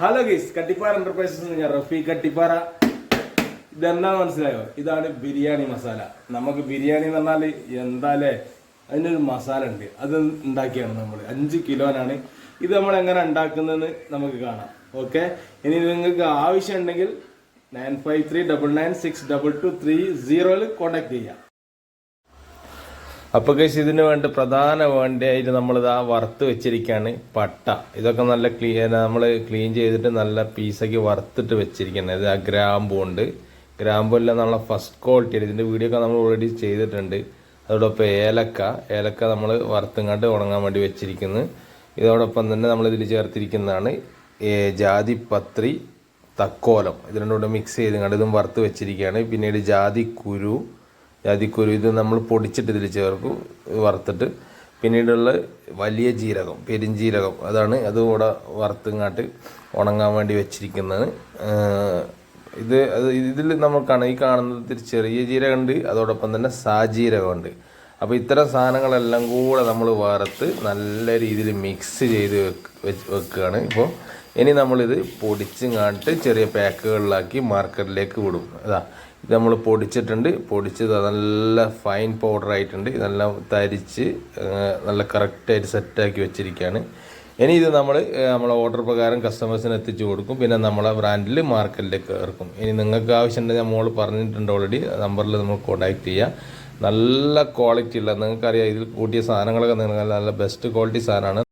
Hello ഗീസ് Kattippara enterprises ഞാൻ റഫീ കട്ടിപ്പാറ ഇതെന്താ മനസ്സിലായോ? ഇതാണ് ബിരിയാണി മസാല. നമുക്ക് ബിരിയാണി എന്ന് പറഞ്ഞാൽ എന്താലേ? അതിനൊരു മസാല ഉണ്ട്. അത് ഉണ്ടാക്കിയാണ് നമ്മൾ അഞ്ച് കിലോനാണ്. ഇത് നമ്മൾ എങ്ങനെ ഉണ്ടാക്കുന്നതെന്ന് നമുക്ക് കാണാം. ഓക്കെ ഇനി നിങ്ങൾക്ക് ആവശ്യം ഉണ്ടെങ്കിൽ nine five three double nine six double two three സീറോയിൽ കോൺടാക്ട് ചെയ്യാം. അപ്പോൾ ഇതിന് വേണ്ടി പ്രധാന വേണ്ടിയായിട്ട് നമ്മളിത് ആ വറുത്ത് വെച്ചിരിക്കുകയാണ് പട്ട. ഇതൊക്കെ നല്ല ക്ലീൻ നമ്മൾ ക്ലീൻ ചെയ്തിട്ട് നല്ല പീസൊക്കെ വറുത്തിട്ട് വെച്ചിരിക്കുന്നത് ഇത് ആ ഗ്രാമ്പു ഉണ്ട്. ഗ്രാമ്പു എല്ലാം നമ്മളെ ഫസ്റ്റ് ക്വാളിറ്റി ഇതിന്റെ വീഡിയോ ഒക്കെ നമ്മൾ ഓൾറെഡി ചെയ്തിട്ടുണ്ട്. അതോടൊപ്പം ഏലക്ക. ഏലക്ക നമ്മൾ വറുത്തങ്ങാട്ട് ഉണങ്ങാൻ വേണ്ടി വെച്ചിരിക്കുന്നു. ഇതോടൊപ്പം തന്നെ നമ്മൾ ഇതിൽ ചേർത്തിരിക്കുന്നതാണ് ജാതിപത്രി തക്കോലം. ഇത് രണ്ടും കൂടെ മിക്സ് ചെയ്ത് കണ്ട് ഇതും വറുത്ത് വെച്ചിരിക്കുകയാണ്. പിന്നീട് ജാതി കുരു ജാതിക്കുരു ഇത് നമ്മൾ പൊടിച്ചിട്ട് ഇതിൽ ചേർക്കും വറുത്തിട്ട്. പിന്നീടുള്ള വലിയ ജീരകം പെരിഞ്ജീരകം അതാണ് അത് ഇവിടെ ഉണങ്ങാൻ വേണ്ടി വെച്ചിരിക്കുന്നത്. ഇത് അത് ഇതിൽ നമ്മൾ കാണാം ഈ കാണുന്നതിൽ ചെറിയ ജീരകമുണ്ട് അതോടൊപ്പം തന്നെ സാജീരകമുണ്ട് അപ്പോൾ ഇത്തരം സാധനങ്ങളെല്ലാം കൂടെ നമ്മൾ വറുത്ത് നല്ല രീതിയിൽ മിക്സ് ചെയ്ത് വെക്ക് വെക്കുകയാണ് ഇപ്പോൾ ഇനി നമ്മളിത് പൊടിച്ചുങ്ങാട്ട് ചെറിയ പാക്കുകളിലാക്കി മാർക്കറ്റിലേക്ക് വിടും. അതാ ഇത് നമ്മൾ പൊടിച്ചിട്ടുണ്ട്. പൊടിച്ചത് നല്ല ഫൈൻ പൗഡർ ആയിട്ടുണ്ട്. ഇതെല്ലാം തരിച്ച് നല്ല കറക്റ്റായിട്ട് സെറ്റാക്കി വെച്ചിരിക്കുകയാണ് ഇനി ഇത് നമ്മൾ നമ്മളെ ഓർഡർ പ്രകാരം കസ്റ്റമേഴ്സിന് എത്തിച്ചു കൊടുക്കും. പിന്നെ നമ്മളെ ബ്രാൻഡിൽ മാർക്കറ്റിലേക്ക് ഇറക്കും. ഇനി നിങ്ങൾക്ക് ആവശ്യമുണ്ടെങ്കിൽ നമ്മൾ പറഞ്ഞിട്ടുണ്ട് ഓൾറെഡി നമ്പറിൽ നമ്മൾ കോൺടാക്ട് ചെയ്യുക നല്ല ക്വാളിറ്റി ഉള്ള നിങ്ങൾക്കറിയാം ഇതിൽ കൂട്ടിയ സാധനങ്ങളൊക്കെ നിങ്ങൾ നല്ല ബെസ്റ്റ് ക്വാളിറ്റി സാധനമാണ്.